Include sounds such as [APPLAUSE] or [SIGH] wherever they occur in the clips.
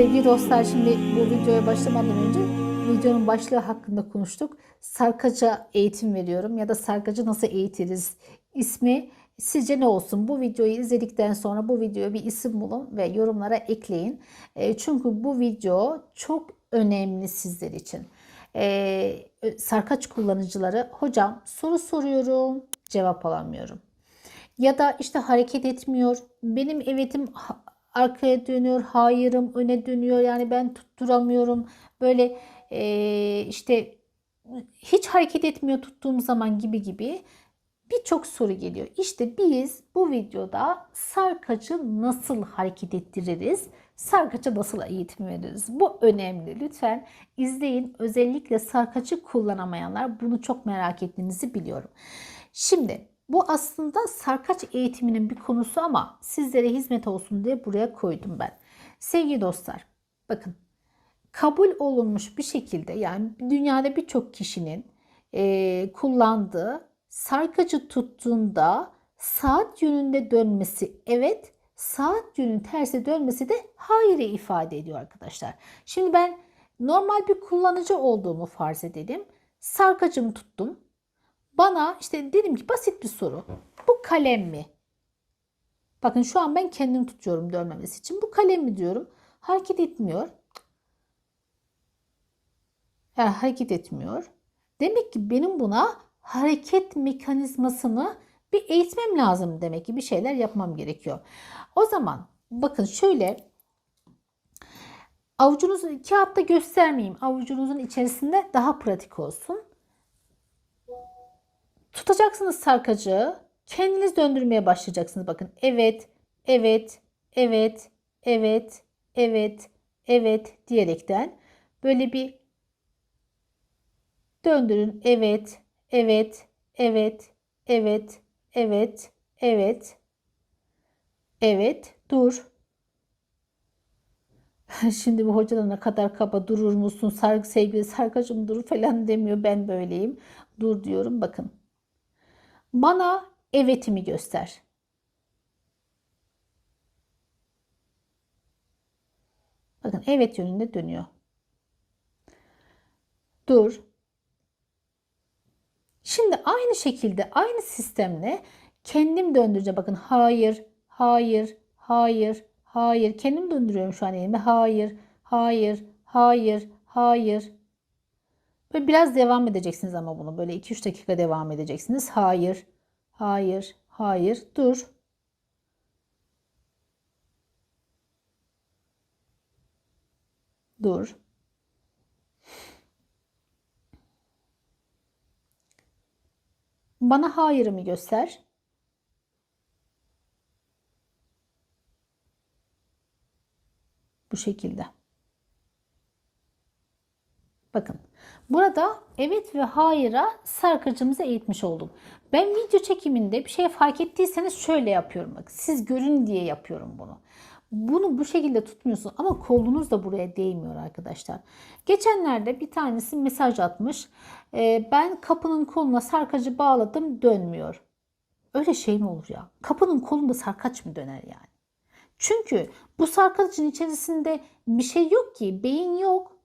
Sevgili dostlar şimdi bu videoya başlamadan önce videonun başlığı hakkında konuştuk. Sarkaca eğitim veriyorum ya da sarkacı nasıl eğitiriz ismi sizce ne olsun? Bu videoyu izledikten sonra bu videoya bir isim bulun ve yorumlara ekleyin. E, çünkü bu video çok önemli sizler için. E, sarkaç kullanıcıları hocam soru soruyorum cevap alamıyorum. Ya da işte hareket etmiyor. Benim evetim arkaya dönüyor, hayırım öne dönüyor. Yani ben tutturamıyorum. Böyle eee, işte hiç hareket etmiyor tuttuğum zaman gibi gibi birçok soru geliyor. İşte biz bu videoda sarkacı nasıl hareket ettiririz? Sarkaça nasıl eğitim veririz? Bu önemli. Lütfen izleyin. Özellikle sarkacı kullanamayanlar bunu çok merak ettiğinizi biliyorum. Şimdi bu aslında sarkaç eğitiminin bir konusu ama sizlere hizmet olsun diye buraya koydum ben. Sevgili dostlar, bakın kabul olunmuş bir şekilde yani dünyada birçok kişinin eee, kullandığı sarkacı tuttuğunda saat yönünde dönmesi evet, saat yönün tersi dönmesi de hayırı ifade ediyor arkadaşlar. Şimdi ben normal bir kullanıcı olduğumu farz edelim. Sarkacımı tuttum. Bana işte dedim ki basit bir soru. Bu kalem mi? Bakın şu an ben kendim tutuyorum dönmemesi için. Bu kalem mi diyorum. Hareket etmiyor. Yani hareket etmiyor. Demek ki benim buna hareket mekanizmasını bir eğitmem lazım demek ki bir şeyler yapmam gerekiyor. O zaman bakın şöyle avucunuzu kağıtta göstermeyeyim. Avucunuzun içerisinde daha pratik olsun. Tutacaksınız sarkacı. Kendiniz döndürmeye başlayacaksınız. Bakın evet, evet, evet, evet, evet, evet diyerekten böyle bir döndürün. Evet, evet, evet, evet, evet, evet, evet, dur. [LAUGHS] Şimdi bu hocadan ne kadar kaba durur musun? Sarg sevgili sarkacım dur falan demiyor. Ben böyleyim. Dur diyorum. Bakın. Bana evetimi göster. Bakın evet yönünde dönüyor. Dur. Şimdi aynı şekilde aynı sistemle kendim döndüreceğim. Bakın hayır, hayır, hayır, hayır. Kendim döndürüyorum şu an elimi. Hayır, hayır, hayır, hayır. Böyle biraz devam edeceksiniz ama bunu. Böyle 2-3 dakika devam edeceksiniz. Hayır, hayır, hayır. Dur. Dur. Bana hayırımı göster. Bu şekilde. Bakın burada evet ve hayır'a sarkacımızı eğitmiş oldum. Ben video çekiminde bir şey fark ettiyseniz şöyle yapıyorum. Bak siz görün diye yapıyorum bunu. Bunu bu şekilde tutmuyorsun ama kolunuz da buraya değmiyor arkadaşlar. Geçenlerde bir tanesi mesaj atmış. Ee, ben kapının koluna sarkacı bağladım dönmüyor. Öyle şey mi olur ya? Kapının kolunda sarkaç mı döner yani? Çünkü bu sarkacın içerisinde bir şey yok ki. Beyin yok.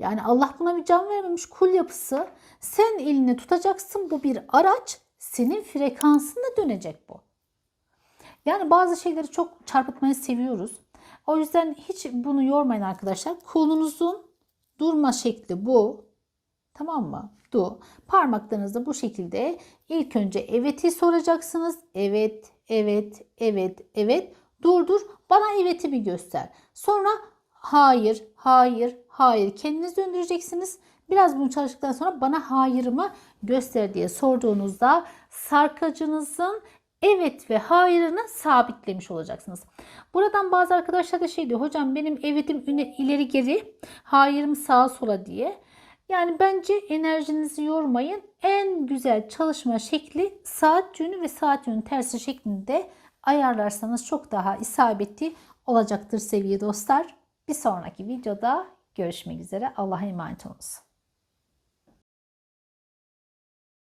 Yani Allah buna bir can vermemiş kul yapısı. Sen elini tutacaksın bu bir araç. Senin frekansında dönecek bu. Yani bazı şeyleri çok çarpıtmayı seviyoruz. O yüzden hiç bunu yormayın arkadaşlar. Kolunuzun durma şekli bu. Tamam mı? Du. Parmaklarınızda bu şekilde ilk önce evet'i soracaksınız. Evet, evet, evet, evet. Dur dur bana evetimi göster. Sonra hayır, hayır, hayır. Kendiniz döndüreceksiniz. Biraz bunu çalıştıktan sonra bana hayırımı göster diye sorduğunuzda sarkacınızın evet ve hayırını sabitlemiş olacaksınız. Buradan bazı arkadaşlar da şey diyor. Hocam benim evetim ileri geri, hayırım sağa sola diye. Yani bence enerjinizi yormayın. En güzel çalışma şekli saat yönü ve saat yönü tersi şeklinde ayarlarsanız çok daha isabetli olacaktır sevgili dostlar. Bir sonraki videoda görüşmek üzere. Allah'a emanet olunuz.